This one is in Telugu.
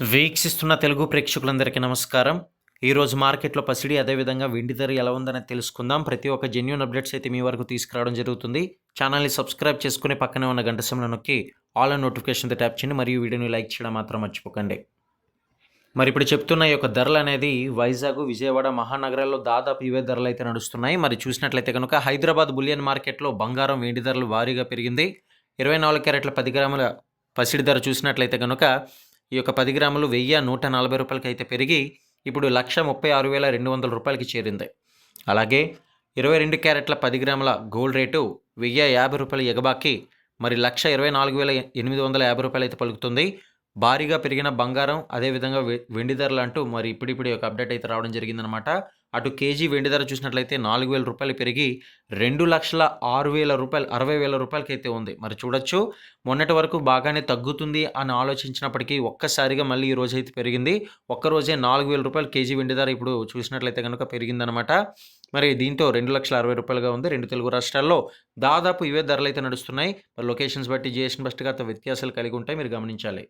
వీక్షిస్తున్న తెలుగు ప్రేక్షకులందరికీ నమస్కారం. ఈరోజు మార్కెట్లో పసిడి అదేవిధంగా వెండి ధర ఎలా ఉందని తెలుసుకుందాం. ప్రతి ఒక్క జెన్యున్ అప్డేట్స్ అయితే మీ వరకు తీసుకురావడం జరుగుతుంది. ఛానల్ని సబ్స్క్రైబ్ చేసుకుని పక్కనే ఉన్న గంట సమయంలో నొక్కి ఆల్ అండ్ నోటిఫికేషన్ ట్యాప్ చేయండి. మరియు వీడియోని లైక్ చేయడం మాత్రం మర్చిపోకండి. మరి ఇప్పుడు చెప్తున్న ఈ యొక్క ధరలు అనేది వైజాగ్ విజయవాడ మహానగరాల్లో దాదాపు ఇవే ధరలు అయితే నడుస్తున్నాయి. మరి చూసినట్లయితే కనుక హైదరాబాద్ బులియన్ మార్కెట్లో బంగారం వెండి ధరలు భారీగా పెరిగింది. ఇరవై నాలుగు క్యారెట్ల పది గ్రాముల పసిడి ధర చూసినట్లయితే కనుక ఈ యొక్క పది గ్రాములు వెయ్యి నూట నలభై రూపాయలకి అయితే పెరిగి ఇప్పుడు లక్ష ముప్పై ఆరు వేల రెండు వందల రూపాయలకి చేరింది. అలాగే ఇరవై రెండు క్యారెట్ల పది గ్రాముల గోల్డ్ రేటు వెయ్యి యాభై రూపాయలు ఎగబాకి మరి లక్ష ఇరవై నాలుగు వేల ఎనిమిది వందల యాభై రూపాయలు అయితే పలుకుతుంది. భారీగా పెరిగిన బంగారం అదేవిధంగా వె- వెండి ధరలు అంటూ మరి ఇప్పుడిప్పుడు ఒక అప్డేట్ అయితే రావడం జరిగిందనమాట అటు కేజీ వెండి ధర చూసినట్లయితే నాలుగు వేల రూపాయలు పెరిగి రెండు లక్షల ఆరు వేల రూపాయలు అరవై వేల రూపాయలకి అయితే ఉంది. మరి చూడొచ్చు మొన్నటి వరకు బాగానే తగ్గుతుంది అని ఆలోచించినప్పటికీ ఒక్కసారిగా మళ్ళీ ఈ రోజు అయితే పెరిగింది. ఒక్కరోజే నాలుగు వేల రూపాయలు కేజీ వెండి ధర ఇప్పుడు చూసినట్లయితే కనుక పెరిగిందనమాట మరి దీంతో రెండు లక్షల అరవై రూపాయలుగా ఉంది రెండు తెలుగు రాష్ట్రాల్లో. దాదాపు ఇవే ధరలు అయితే నడుస్తున్నాయి. మరి లొకేషన్స్ బట్టి జిఎస్టీ బస్ట్గా వ్యత్యాసాలు కలిగి ఉంటాయి. మీరు గమనించాలి.